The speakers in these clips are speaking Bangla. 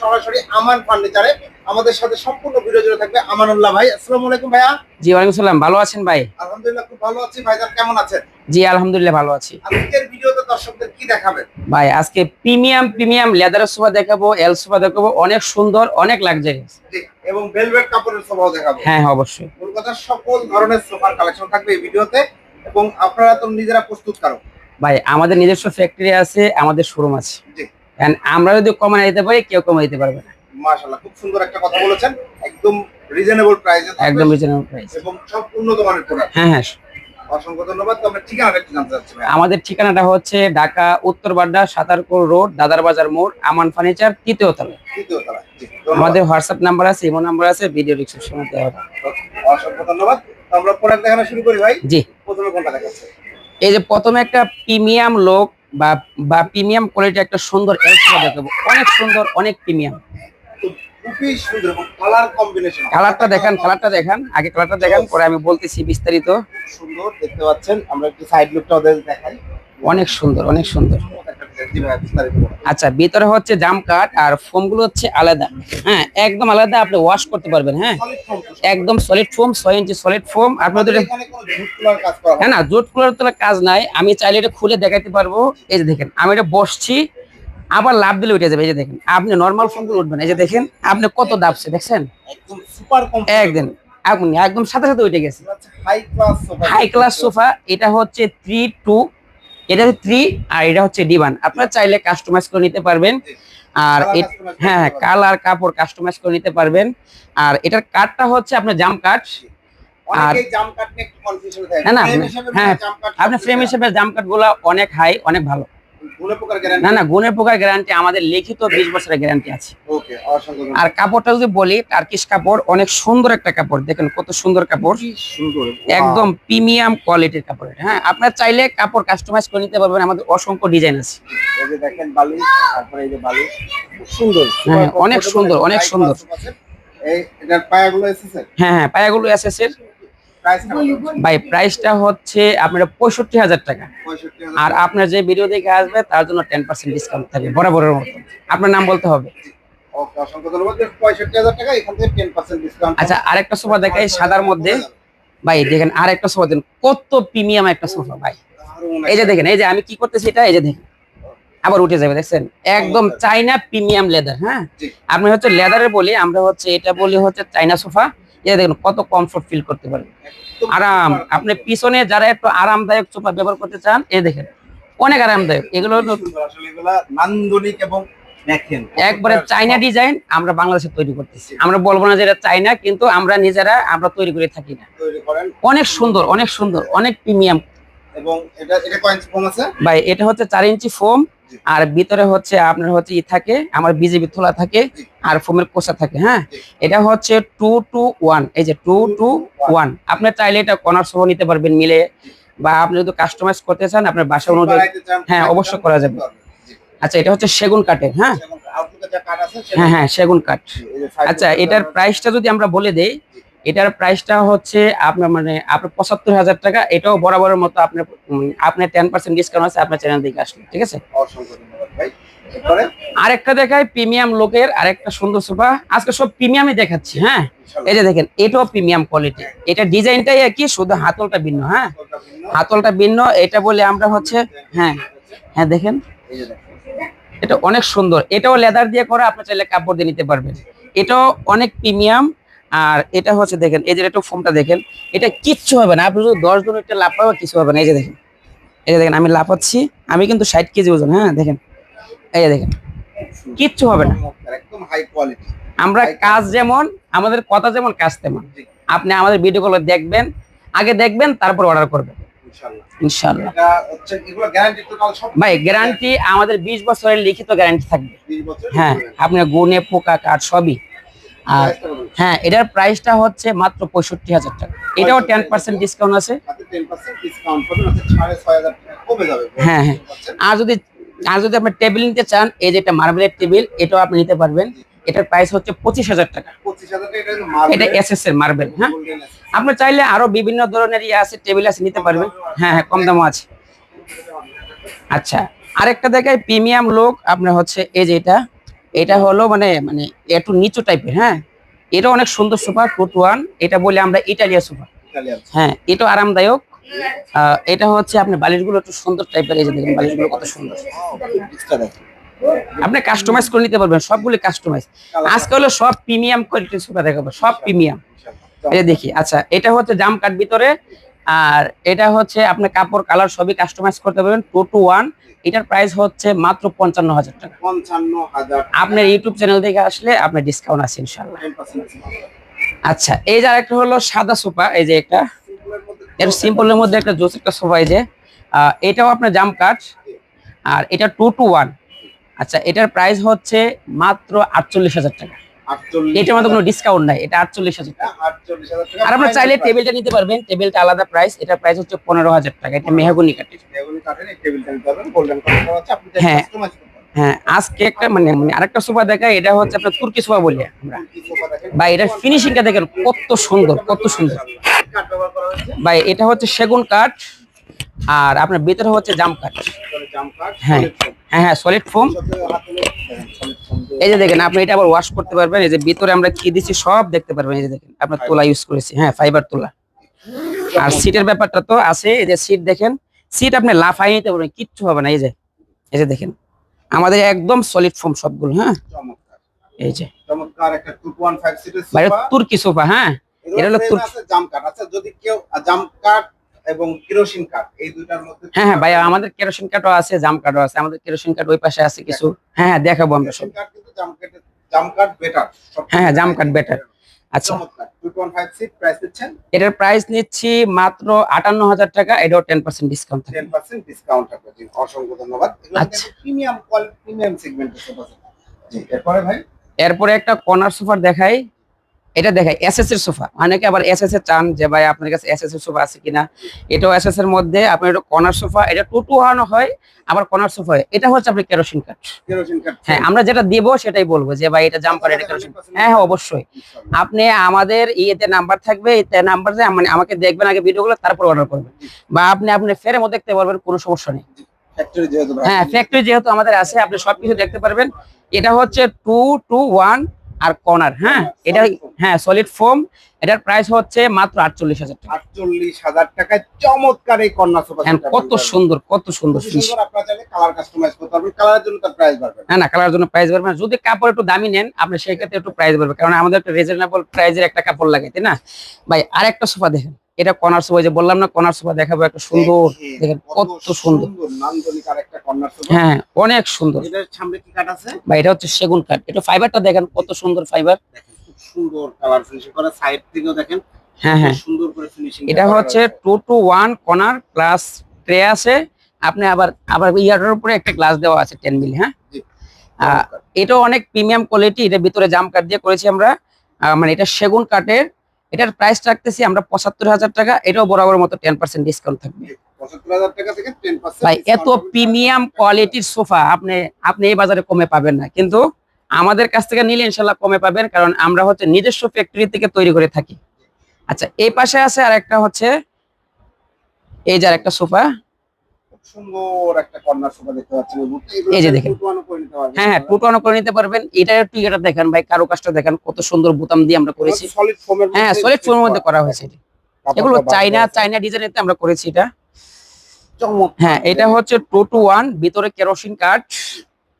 সরাসরি আমান ফার্নিচারে আমাদের সাথে সম্পূর্ণ ভিডিও জুড়ে থাকবে আমানুল্লাহ ভাই। আসসালামু আলাইকুম ভাইয়া। জি ওয়ালাইকুম সালাম। ভালো আছেন ভাই? আলহামদুলিল্লাহ খুব ভালো আছি। ভাইজান কেমন আছেন? জি আলহামদুলিল্লাহ ভালো আছি। আজকের ভিডিওতে দর্শকদের কি দেখাবেন? ভাই আজকে প্রিমিয়াম প্রিমিয়াম লেদার সোফা দেখাবো এল সোফা দেখাবো। অনেক সুন্দর অনেক লাক্সারিয়াস এবং ভেলভেট কাপড়ের সোফাও দেখাবো। হ্যাঁ হ্যাঁ অবশ্যই। কলকাতার সকল ধরনের সোফার কালেকশন থাকবে এই ভিডিওতে এবং আপনারা তো নিজেরা প্রস্তুত কারও ভাই আমাদের নিজস্ব ফ্যাক্টরি আছে আমাদের শোরুম আছে। জি। And আমরা যদি কমায় দিতে পারি কেউ কমায় দিতে পারবে না। মাশাআল্লাহ খুব সুন্দর একটা কথা বলেছেন। একদম রিজনেবল প্রাইসে একদম রিজনেবল প্রাইস এবং সব উন্নত মানের প্রোডাক্ট হ্যাঁ হ্যাঁ। অসংখ্য ধন্যবাদ। তো আমরা ঠিকানাটা একটু জানতে চাচ্ছি আমাদের ঠিকানাটা হচ্ছে ঢাকা উত্তর বাড্ডা সাতারপুর রোড দাদার বাজার মোড় আমান ফার্নিচার তৃতীয় তলা তৃতীয় তলা আমাদের হোয়াটসঅ্যাপ নাম্বার আছে ইমো নাম্বার আছে ভিডিও ডিসক্রিপশনে দেওয়া হবে। অসংখ্য ধন্যবাদ। আমরা প্রোডাক্ট দেখানো শুরু করি ভাই। জি। প্রথমে কোনটা দেখাচ্ছে এই যে প্রথমে একটা প্রিমিয়াম লোক বা বা প্রিমিয়াম কোয়ালিটি একটা সুন্দর এলসিডি দেখাবো। অনেক সুন্দর অনেক প্রিমিয়াম। খুবই সুন্দর কালার কম্বিনেশন কালারটা দেখেন কালারটা দেখেন। আগে কালারটা দেখেন পরে আমি বলতেছি বিস্তারিত। সুন্দর দেখতে পাচ্ছেন। আমরা একটু সাইড লুকটা ওদের দেখাই। অনেক সুন্দর অনেক সুন্দর। আচ্ছা ভিতরে হচ্ছে জাম কাঠ আর ফোমগুলো হচ্ছে আলাদা। হ্যাঁ একদম আলাদা আপনি ওয়াশ করতে পারবেন হ্যাঁ। একদম সলিড ফোম ছয় ইঞ্চি সলিড ফোম আপনাদের হয় না জোট খোলার তোলা কাজ নাই। আমি চাইলে এটা খুলে দেখাতে পারব। এই যে দেখেন আমি এটা বসছি আবার লাভ দিলে উঠে যাবে। এই যে দেখেন আপনি নর্মাল ফোনগুলো উঠবেন। এই যে দেখেন আপনি কত দাবছে দেখছেন? একদিন একদম সাথে সাথে উঠে গেছে। হাই ক্লাস সোফা এটা হচ্ছে থ্রি টু এটা হচ্ছে থ্রি আর এটা হচ্ছে ডিভান আপনারা চাইলে কাস্টমাইজ করে নিতে পারবেন। আর হ্যাঁ কালার কাপড় কাস্টমাইজ করে নিতে পারবেন। আর এটার কাঠটা হচ্ছে আপনার জাম কাঠ আর জাম কাট নিয়ে কনফিউশন থাকে না, না, হ্যাঁ, আপনি আপনার ফ্রেম হিসেবে জাম কাঠগুলা অনেক হাই অনেক ভালো। না না গুণের প্রকার গ্যারান্টি আমাদের লিখিত বিশ বছরের গ্যারান্টি আছে। আর কাপড়টা যদি বলি টার্কিশ কাপড় অনেক সুন্দর একটা কাপড় দেখেন কত সুন্দর কাপড়। সুন্দর। একদম প্রিমিয়াম কোয়ালিটির কাপড় হ্যাঁ? আপনার চাইলে কাপড় কাস্টমাইজ করে নিতে পারবেন আমাদের অসংখ্য ডিজাইন আছে। এই যে দেখেন বালিশ তারপরে এই যে বালিশ খুব সুন্দর। হ্যাঁ, অনেক সুন্দর, অনেক সুন্দর। এসেছে হ্যাঁ হ্যাঁ পায়াগুলো প্রাইস ভাই প্রাইসটা হচ্ছে আপনার পঁয়ষট্টি হাজার টাকা। আর আপনার যে ভিডিও দেখে আসবে তার জন্য টেন পার্সেন্ট ডিসকাউন্ট থাকবে বরাবরের মতো। আপনার নাম বলতে হবে। আচ্ছা আরেকটা সোফা দেখাই সাদার মধ্যে। ভাই দেখেন আরেকটা সোফা দেন কত প্রিমিয়াম একটা সোফা ভাই। এই যে দেখেন এই যে আমি কি করতেছি এটা এই যে দেখেন। আবার উঠে যাবে দেখছেন? একদম চাইনা প্রিমিয়াম লেদার হ্যাঁ? আপনি হচ্ছে লেদারের বলি আমরা হচ্ছে এটা বলি হচ্ছে চাইনা সোফা। এই দেখেন কত কমফোর্ট ফিল করতে পারবেন আরাম। আপনি পিছনে যারা একটু আরামদায়ক সোফা ব্যবহার করতে চান এই দেখেন অনেক আরামদায়ক। এগুলো হলো আসলে এগুলা নান্দনিক এবং একবারে চাইনা ডিজাইন আমরা বাংলাদেশে তৈরি করতেছি। আমরা বলব না যে এটা চাইনা কিন্তু আমরা নিজেরা আমরা তৈরি করে থাকি না। অনেক সুন্দর অনেক সুন্দর অনেক প্রিমিয়াম এবং এটা এটা কয়েন্স ফোম আছে? ভাই এটা হচ্ছে চার ইঞ্চি ফোম। আর ভিতরে হচ্ছে আপনার হচ্ছে ই থাকে আমার বিজেপি তোলা থাকে আর ফোমের কোষা থাকে হ্যাঁ? এটা হচ্ছে টু টু ওয়ান এই যে টু টু ওয়ান আপনি চাইলে এটা কর্নার সহ নিতে পারবেন মিলে বা আপনি যদি কাস্টমাইজ করতে চান আপনার বাসা অনুযায়ী হ্যাঁ, অবশ্যই করা যাবে। আচ্ছা এটা হচ্ছে সেগুন কাঠের হ্যাঁ? হ্যাঁ হ্যাঁ সেগুন কাঠ। আচ্ছা এটার প্রাইসটা যদি আমরা বলে দেই এটার প্রাইসটা হচ্ছে আপনার মানে আপনার পঁচাত্তর হাজার টাকা। এটাও বরাবরের মতো আপনার আপনার টেন পার্সেন্ট ডিসকাউন্ট আছে আপনার চ্যানেল দিকে আসলে ঠিক আছে? আরেকটা দেখায় প্রিমিয়াম লোকের আরেকটা সুন্দর সোফা। আজকে সব প্রিমিয়ামই দেখাচ্ছি হ্যাঁ। এই যে দেখেন এটাও প্রিমিয়াম কোয়ালিটি এটা ডিজাইনটাই একই শুধু হাতলটা ভিন্ন হ্যাঁ? হাতলটা ভিন্ন। এটা বলে আমরা হচ্ছে হ্যাঁ হ্যাঁ দেখেন। এটা অনেক সুন্দর। এটাও লেদার দিয়ে করা আপনার চাইলে কাপড় দিয়ে নিতে পারবেন। এটাও অনেক প্রিমিয়াম আর এটা হচ্ছে দেখেন এই যে একটু ফোমটা দেখেন এটা কিচ্ছু হবে না। আপনি যদি দশ জন একটা লাভ পাবে কিছু হবে না। এই যে দেখেন এই যে দেখেন আমি লাফাচ্ছি আমি কিন্তু ষাট কেজি ওজন হ্যাঁ দেখেন এই যে দেখেন কিচ্ছু হবে না। একদম হাই কোয়ালিটি আমরা কাজ যেমন আমাদের কথা যেমন কাজ তেমন। আপনি আমাদের ভিডিও কলে দেখবেন আগে দেখবেন তারপর অর্ডার করবেন। ইনশাআল্লাহ ভাই গ্যারান্টি আমাদের বিশ বছরের লিখিত গ্যারান্টি থাকবে। 20 বছর হ্যাঁ আপনার গুণে পোকা কাঠ সবই। আর। হ্যাঁ এটার প্রাইসটা হচ্ছে মাত্র পঁয়ষট্টি হাজার টাকা। এটাও টেন পার্সেন্ট ডিসকাউন্ট আছে। সাথে 10% ডিসকাউন্ট পাবেন অর্থাৎ 6500 টাকা কমে যাবে। হ্যাঁ, হ্যাঁ। আর যদি আর যদি আপনি টেবিল নিতে চান এই যে এটা মার্বেলের টেবিল এটাও আপনি নিতে পারবেন। এটার প্রাইস হচ্ছে পঁচিশ হাজার টাকা। এটা এস এস এর মার্বেল হ্যাঁ? আপনি চাইলে আরও বিভিন্ন ধরনের ইয়ে আছে টেবিল আছে নিতে পারবেন। হ্যাঁ হ্যাঁ কম দামও আছে। আচ্ছা আরেকটা দেখায় প্রিমিয়াম লোক আপনার হচ্ছে এই যে এটা। এটা হলো মানে মানে একটু নিচু টাইপের হ্যাঁ? এটা অনেক সুন্দর সোফা ফুট ওয়ান এটা বলে আমরা ইটালিয়া সোফা হ্যাঁ এটা আরামদায়ক। এটা হচ্ছে আপনি বালিশগুলো একটু সুন্দর টাইপের এই যে দেখেন বালিশগুলো কত সুন্দর। আপনি কাস্টমাইজ করে নিতে পারবেন সবগুলি কাস্টমাইজ আজকে হলো সব প্রিমিয়াম কোয়ালিটির সোফা দেখাবো সব প্রিমিয়াম যে দেখি আচ্ছা এটা হচ্ছে জাম কাট ভিতরে আর এটা হচ্ছে আপনি কাপড় কালার সবই কাস্টমাইজ করতে পারবেন টু টু ওয়ান এটার প্রাইস হচ্ছে মাত্র পঞ্চান্ন হাজার টাকা। পঞ্চান্ন হাজার আপনার ইউটিউব চ্যানেল থেকে আসলে আপনার ডিসকাউন্ট আছে ইনশাল্লাহ আচ্ছা এই যে আরেকটা হলো সাদা সোফা এই যে একটা। এর সিম্পলের মধ্যে একটা জোস একটা সোফা এই যে। এটাও আপনার জাম কাট আর এটা টু টু ওয়ান আচ্ছা এটার প্রাইস হচ্ছে মাত্র আটচল্লিশ হাজার টাকা। এটার মধ্যে কোনো ডিসকাউন্ট নাই এটা আটচল্লিশ হাজার টাকা। আর আপনার চাইলে টেবিলটা নিতে পারবেন টেবিলটা আলাদা প্রাইস এটার প্রাইস হচ্ছে পনেরো হাজার টাকা এটা মেহাগুনি কাঠের। হ্যাঁ। হ্যাঁ আজকে একটা মানে মানে আরেকটা সোফা দেখায় এটা হচ্ছে আপনার তুর্কি সোফা বলি আমরা। বা এটার ফিনিশিংটা দেখেন কত সুন্দর কত সুন্দর। ভাই এটা হচ্ছে সেগুন কাঠ আর আপনার ভিতরে হচ্ছে জাম কাঠ। জাম কাঠ হ্যাঁ হ্যাঁ হ্যাঁ সলিড ফোম এই যে দেখেন আপনি এটা আবার ওয়াশ করতে পারবেন। এই যে ভিতরে আমরা কি দিচ্ছি সব দেখতে পারবেন। এই যে দেখেন আপনার তোলা ইউজ করেছি। হ্যাঁ ফাইবার তোলা। আর সিটের ব্যাপারটা তো আছে। এই যে সিট দেখেন সিট আপনি লাফাই নিতে পারবেন কিচ্ছু হবে না। এই যে এই যে দেখেন আমাদের একদম সলিড ফোম সবগুলো হ্যাঁ। চমৎকার। এই যে। চমৎকার একটা 215 সিটের বাইরে সোফা তুর্কি সোফা হ্যাঁ। এটা হলো এটা তুর্কি। আছে জাম কাঠ আচ্ছা যদি কেউ জাম কাঠ এবং কেরোসিন কাঠ এই দুইটার মধ্যে হ্যাঁ হ্যাঁ ভাই আমাদের কেরোসিন কাঠও আছে জাম কাঠও আছে আমাদের কেরোসিন কাঠ ওই পাশে আছে কিছু। হ্যাঁ হ্যাঁ দেখাবো আমরা সব। কাঠ কিন্তু জাম কাঠের জাম কাঠ বেটার হ্যাঁ, হ্যাঁ, জাম কাঠ better। আচ্ছা। চমৎকার 215 সিট প্রাইস দিচ্ছেন? এটার প্রাইস নিচ্ছি মাত্র আটান্ন হাজার টাকা এটাও টেন পার্সেন্ট ডিসকাউন্ট থাকে 10% ডিসকাউন্ট অসংখ্য ধন্যবাদ। আচ্ছা। প্রিমিয়াম সেগমেন্টের এরপরে ভাই? এরপরে একটা কর্নার সোফার দেখাই। এটা দেখাই এসএস এর সোফা। অনেকে আবার এসএস এর চান যে ভাই আপনার কাছে এসএস এর সোফা আছে কিনা? এটাও এসএস এর মধ্যে আপনার এটা কর্নার সোফা এটা টু টু ওয়ান হয় আবার কর্নার সোফা হয়। এটা হচ্ছে আপনার কেরোসিন কাঠ কেরোসিন কাঠ হ্যাঁ আমরা যেটা দিব সেটাই বলব যে ভাই এটা জাম করে এটা কেরোসিন হ্যাঁ হ্যাঁ অবশ্যই। আপনি আমাদের ইয়েতে নাম্বার থাকবে এতে নাম্বার মানে আমাকে দেখবেন আগে ভিডিওগুলো তারপর অর্ডার করবেন। বা আপনি আপনি ফেরেমও দেখতে পারবেন কোনো সমস্যা নেই। ফ্যাক্টরি যেহেতু হ্যাঁ ফ্যাক্টরি যেহেতু আমাদের আছে আপনি সবকিছু দেখতে পারবেন। এটা হচ্ছে টু টু ওয়ান আর কর্নার হ্যাঁ? এটা হ্যাঁ সলিড ফোম এটার প্রাইস হচ্ছে মাত্র আটচল্লিশ হাজার টাকা। আটচল্লিশ হাজার টাকায় চমৎকার এই কন্যা সোফা হ্যাঁ, কত সুন্দর কত সুন্দর কালার কাস্টমাইজ করতে পারবেন কালারের জন্য তার প্রাইস বাড়বে না। না কালার জন্য প্রাইস বাড়বে না। যদি কাপড় একটু দামি নেন আপনি সেই ক্ষেত্রে একটু প্রাইস বাড়বে। কারণ আমাদের একটা রিজনেবল প্রাইজের একটা কাপড় লাগে তাই না? ভাই আরেকটা সোফা দেখেন। এটা কর্নার সোফা যে বললাম না কর্নার সোফা দেখাবো একটা সুন্দর দেখেন কত সুন্দর। হ্যাঁ অনেক সুন্দর। ভাই এটা হচ্ছে সেগুন কাঠ। এটা ফাইবারটা দেখেন কত সুন্দর ফাইবার সুন্দর কালার ফিনিশিং করা। সাইড থেকেও দেখেন হ্যাঁ হ্যাঁ। সুন্দর করে ফিনিশিং এটা হচ্ছে two two one corner plus tray আছে। আপনি আবার আবার উপরে একটা গ্লাস দেওয়া আছে টেন মিলি হ্যাঁ? এটাও অনেক প্রিমিয়াম কোয়ালিটি ভিতরে জাম কাঠ দিয়ে করেছি আমরা। মানে এটা সেগুন কাঠের এটার প্রাইস রাখতেছি আমরা পঁচাত্তর হাজার টাকা এটাও বরাবর মতো টেন পার্সেন্ট ডিসকাউন্ট থাকবে। ভাই এত প্রিমিয়াম কোয়ালিটির সোফা আপনি আপনি এই বাজারে কমে পাবেন না। কিন্তু আমাদের কাছ থেকে নিলে ইনশাল্লাহ কমে পাবেন কারণ আমরা হচ্ছে নিজস্ব ফ্যাক্টরি থেকে তৈরি করে থাকি। আচ্ছা এই পাশে আছে আর একটা হচ্ছে এই যে আর একটা সোফা সুন্দর একটা দেখতে পাচ্ছেন এই যে দেখেন। হ্যাঁ হ্যাঁ করে নিতে পারবেন। এটা একটু এটা দেখেন ভাই কারও কাজটা দেখেন কত সুন্দর বোতাম দিয়ে আমরা করেছি। সলিড ফোমের হ্যাঁ সলিড ফোনের মধ্যে করা হয়েছে এগুলো চাইনা চাইনা ডিজাইনেতে আমরা করেছি এটা। হ্যাঁ এটা হচ্ছে ওয়ান ভিতরে কেরোসিন কাঠ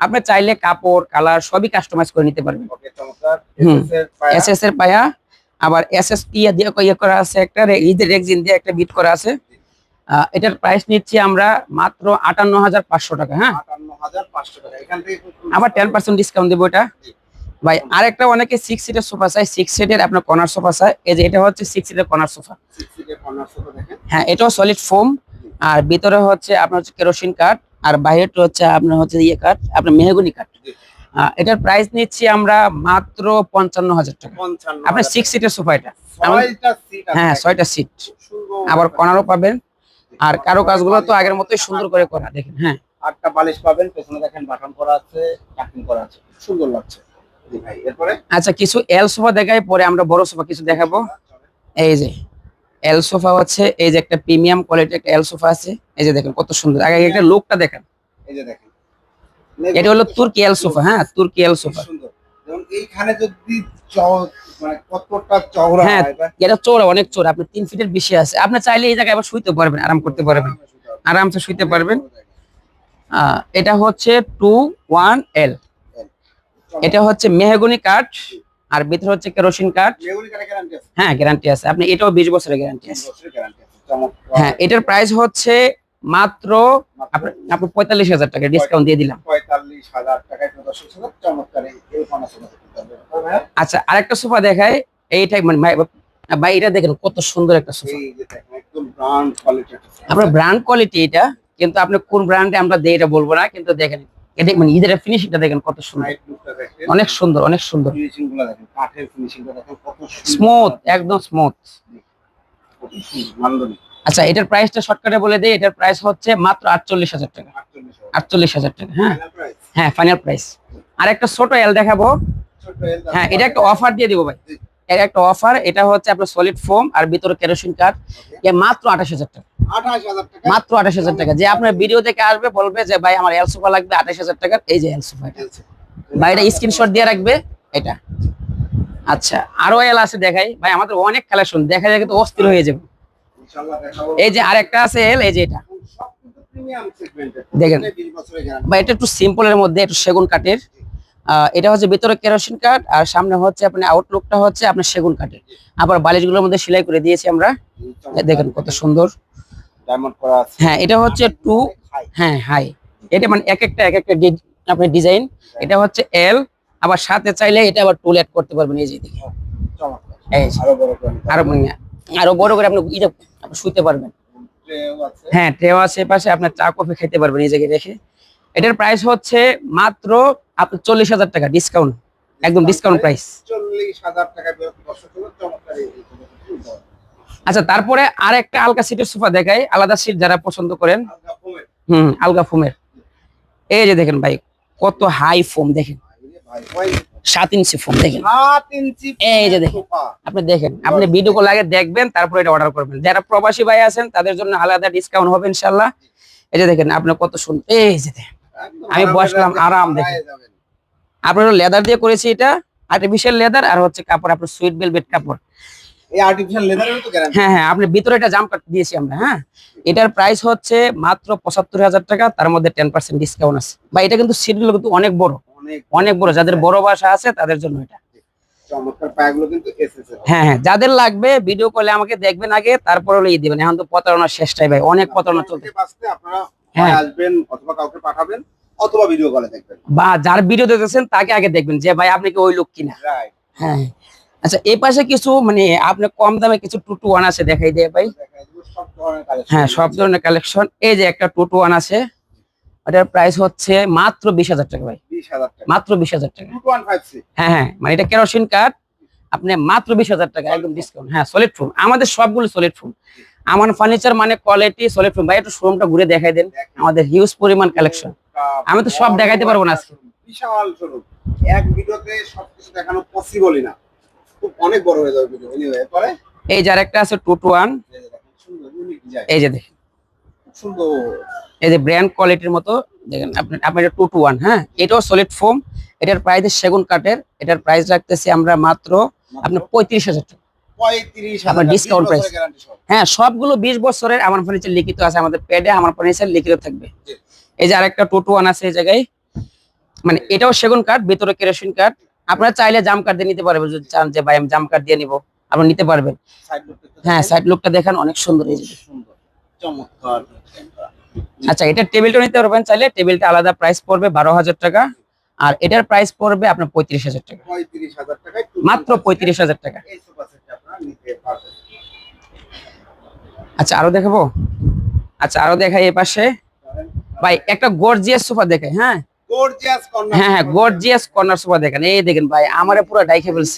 আপনি চাইলে কাপড় কালার সবই কাস্টমাইজ করে নিতে পারবেন। এস এস এর পায়া। আবার এস এস ইয়ে দিয়ে ইয়ে করা আছে একটা রেক্সিন দিয়ে একটা বিট করা আছে। এটার প্রাইস নিচ্ছি আমরা মাত্র আটান্ন হাজার পাঁচশো টাকা হ্যাঁ? 58,500 টাকা। এখান থেকে খুব- আবার টেন পার্সেন্ট ডিসকাউন্ট দেবো এটা। ভাই আরেকটা অনেকে সিক্স সিটের সোফা চাই সিক্স সিটের আপনার কর্নার সোফা চাই এই যে এটা হচ্ছে সিক্স সিটের কর্নার সোফা। হ্যাঁ এটাও সলিড ফোম আর ভিতরে হচ্ছে আপনার হচ্ছে কেরোসিন কাঠ আর বাইরেটা হচ্ছে আপনার হচ্ছে ইয়ে কাঠ আপনার মেহগুনি কাঠ এটার প্রাইস নিচ্ছি আমরা মাত্র পঞ্চান্ন হাজার টাকা। আপনার সিক্স সিটের সোফা এটা। হ্যাঁ ছয়টা সিট আবার কর্নারও পাবেন। আর কারও কাজগুলো তো আগের মতোই সুন্দর করে করা দেখেন হ্যাঁ। আটটা বালিশ পাবেন পেছনে দেখেন বাটন করা আছে কাটিং করা আছে সুন্দর লাগছে। জি ভাই এরপরে? আচ্ছা কিছু এল সোফা দেখাই পরে আমরা বড় সোফা কিছু দেখাবো। এই যে এল সোফা হচ্ছে এই যে একটা প্রিমিয়াম কোয়ালিটি একটা এল সোফা আছে এই যে দেখেন কত সুন্দর আগে একটা লোকটা দেখেন। এই যে দেখেন। এটা হলো তুর্কি এল সোফা হ্যাঁ তুর্কি এল সোফা এইখানে যদি মানে হ্যাঁ এটা- এটা অনেক চোর আপনি তিন ফিটের বেশি আছে। আপনি চাইলে এই জায়গায় আবার শুইতে পারবেন আরাম করতে পারবেন। আরামসে শুইতে পারবেন। আহ, এটা হচ্ছে টু ওয়ান এল এটা হচ্ছে মেহগুনি কাঠ আর ভিতরে হচ্ছে কেরোসিন কাঠ? হ্যাঁ গ্যারান্টি আছে। আপনি এটাও বিশ বছরের গ্যারান্টি আছে। হ্যাঁ এটার প্রাইস হচ্ছে মাত্র আপনি আপনি পঁয়তাল্লিশ হাজার টাকা ডিসকাউন্ট দিয়ে দিলাম। হ্যাঁ? আচ্ছা আরেকটা সোফা দেখায় এইটাই মানে ভাই- এটা দেখেন কত সুন্দর একটা সোফা। ব্র্যান্ড কোয়ালিটি এটা কিন্তু আপনি কোন ব্র্যান্ডে আমরা দেই এটা বলব না কিন্তু দেখেন এটা মানে ফিনিশিংটা দেখেন কত সুন্দর। অনেক সুন্দর অনেক সুন্দর। ফিনিশিংগুলো দেখেন কাঠের ফিনিশিংটা দেখেন কত স্মুথ একদম স্মুথ আচ্ছা এটার প্রাইসটা শর্টকাটে বলে দেই এটার প্রাইস হচ্ছে মাত্র আটচল্লিশ হাজার টাকা। আটচল্লিশ হাজার। টাকা হ্যাঁ? হ্যাঁ ফাইনাল প্রাইস আর একটা ছোট এল দেখাবো। হ্যাঁ এটা একটা অফার দিয়ে দিব ভাই। এর একটা অফার এটা হচ্ছে আপনার সলিড ফোম আর ভিতরে কেরোসিন কাঠ এ মাত্র আঠাশ হাজার টাকা। 28,000 টাকা? মাত্র আঠাশ হাজার টাকা। যে আপনার ভিডিও দেখে আসবে বলবে যে ভাই আমার এল সোফা লাগবে আঠাশ হাজার টাকার এই যে এল সোফা এটা। চলছে। ভাই এটা স্ক্রিনশট দিয়ে রাখবে এটা। আচ্ছা আরও এল আছে দেখাই। ভাই আমাদের অনেক কালেকশন দেখা যায় কিন্তু অস্থির হয়ে যাবে। ইনশাআল্লাহ দেখাবো। এই যে আরেকটা আছে এল এই যে এটা। দেখেন। 20 বছরের গ্যারান্টি বা এটা একটু সিম্পলের মধ্যে একটু সেগুন কাঠের। এটা হচ্ছে ভিতরে কেরোসিন কাঠ আর সামনে হচ্ছে আপনার আউটলুকটা হচ্ছে আপনার সেগুন কাঠের। আবার বালিশগুলোর মধ্যে সেলাই করে দিয়েছি আমরা। দেখেন কত সুন্দর। হ্যাঁ এটা হচ্ছে টু হ্যাঁ হাই এটা মানে এক একটা এক একটা আপনার ডিজাইন এটা হচ্ছে এল আবার সাথে চাইলে এটা আবার টুল অ্যাড করতে পারবেন এই যে। আরও বড় করে মানে আরও বড় করে আপনি আপনি শুইতে পারবেন। হ্যাঁ ট্রেও আছে পাশে আপনার চা কফি খেতে পারবেন এই জায়গায় রেখে এটার প্রাইস হচ্ছে মাত্র আপনি চল্লিশ হাজার টাকা ডিসকাউন্ট একদম ডিসকাউন্ট প্রাইস 40000 টাকা বেরোত দর্শক হলো চমৎকার এই এই সোফাটা। আচ্ছা তারপরে আর একটা আলগা সিটের সোফা দেখাই আলাদা সিট যারা পছন্দ করেন। হুম আলগা ফোমের। এই যে দেখেন ভাই কত হাই ফোম দেখেন। সাত ইঞ্চি ফোন দেখেন। এই যে দেখেন। আপনি দেখেন আপনি ভিডিও কল আগে দেখবেন তারপরে এটা অর্ডার করবেন। যারা প্রবাসী ভাই আছেন তাদের জন্য আলাদা ডিসকাউন্ট হবে ইনশাল্লাহ এই যে দেখেন আপনি কত সুন্দর এই যে দেখেন আমি বসলাম, আরাম পায়ে দেখে। যাবেন। আপনার লেদার দিয়ে করেছি এটা আর্টিফিশিয়াল লেদার আর হচ্ছে কাপড় আপনার সুইট বেলভেট কাপড়। হ্যাঁ হ্যাঁ আপনি ভিতরে একটা জাম কাট দিয়েছি আমরা হ্যাঁ। এটার প্রাইস হচ্ছে মাত্র পঁচাত্তর হাজার টাকা তার মধ্যে টেন পার্সেন্ট ডিসকাউন্ট আছে। বা এটা কিন্তু সিটগুলো কিন্তু অনেক বড়। অনেক বড় যাদের বড় বাসা আছে তাদের জন্য এটা। হ্যাঁ হ্যাঁ যাদের লাগবে ভিডিও কলে আমাকে দেখবেন আগে তারপরে হলে দিবেন। এখন তো শেষটাই ভাই অনেক প্রতারণা হ্যাঁ। আসবেন অথবা কাউকে পাঠাবেন অথবা ভিডিও কলে দেখবেন। বা যার ভিডিও দেখতেছেন তাকে আগে দেখবেন যে ভাই আপনি কি ওই লোক কিনা। হ্যাঁ আচ্ছা এই পাশে কিছু মানে আপনি কম দামে কিছু টু টু ওয়ান আছে দেখাই দিয়ে ভাই। হ্যাঁ সব ধরনের কালেকশন এই যে একটা টু টু ওয়ান আছে। ওটার প্রাইস হচ্ছে মাত্র বিশ হাজার টাকা ভাই। মাত্র বিশ হাজার টাকা। হ্যাঁ হ্যাঁ মানে এটা কেরোসিন কাঠ আপনি মাত্র বিশ হাজার টাকা একদম ডিসকাউন্ট হ্যাঁ সলিড ফোম আমাদের সবগুলো সলিড ফোম আমার ফার্নিচার মানে কোয়ালিটি সলিড ফোম ভাই একটু শোরুমটা ঘুরে দেখাই দেন। আমাদের হিউজ পরিমাণ কালেকশন আমি তো সব দেখাইতে পারব না আজকে। বিশাল শোরুম এক ভিডিওতে সবকিছু দেখানো পসিবলই না। খুব অনেক বড় হয়ে যাবে ভিডিও এই যার একটা আছে টু টু ওয়ান এই যে দেখেন, সুন্দর। এই যে ব্র্যান্ড কোয়ালিটির মতো দেখেন আপনি আপনার টু টু ওয়ান হ্যাঁ? এটাও সলিড ফোম এটার প্রাইস সেগুন কাঠের এটার প্রাইস রাখতেছি আমরা মাত্র আপনার পঁয়ত্রিশ হাজার টাকা। discount price। হ্যাঁ সবগুলো বিশ বছরের আমার ফার্নিচার লিখিত আছে আমাদের পেডে আমার ফার্নিচার লিখিত থাকবে। এই যে আরেকটা টু টু ওয়ান আছে এই জায়গায় মানে এটাও সেগুন কাঠ ভিতরে কেরোসিন কাঠ। আপনারা চাইলে জাম কাঠ দিয়ে নিতে পারবেন যদি চান যে ভাই আমি জাম কাঠ দিয়ে নিবো আপনি নিতে পারবেন। হ্যাঁ সাইড লুকটা দেখেন অনেক সুন্দর এই চমৎকার। আচ্ছা এটা টেবিলটা নিতে পারবেন চাইলে। টেবিলটা আলাদা প্রাইস পড়বে বারো হাজার টাকা। আর এটার প্রাইস পড়বে আপনার পঁয়ত্রিশ হাজার টাকা। মাত্র পঁয়ত্রিশ হাজার টাকা। আচ্ছা আরও দেখাবো? আচ্ছা আরও দেখাই এই পাশে। ভাই একটা গর্জিয়াস সোফা দেখে হ্যাঁ? হ্যাঁ হ্যাঁ গর্জিয়াস কর্নার সোফা দেখেন। এই দেখেন ভাই আমারে পুরো ডাইকে ফেলছে।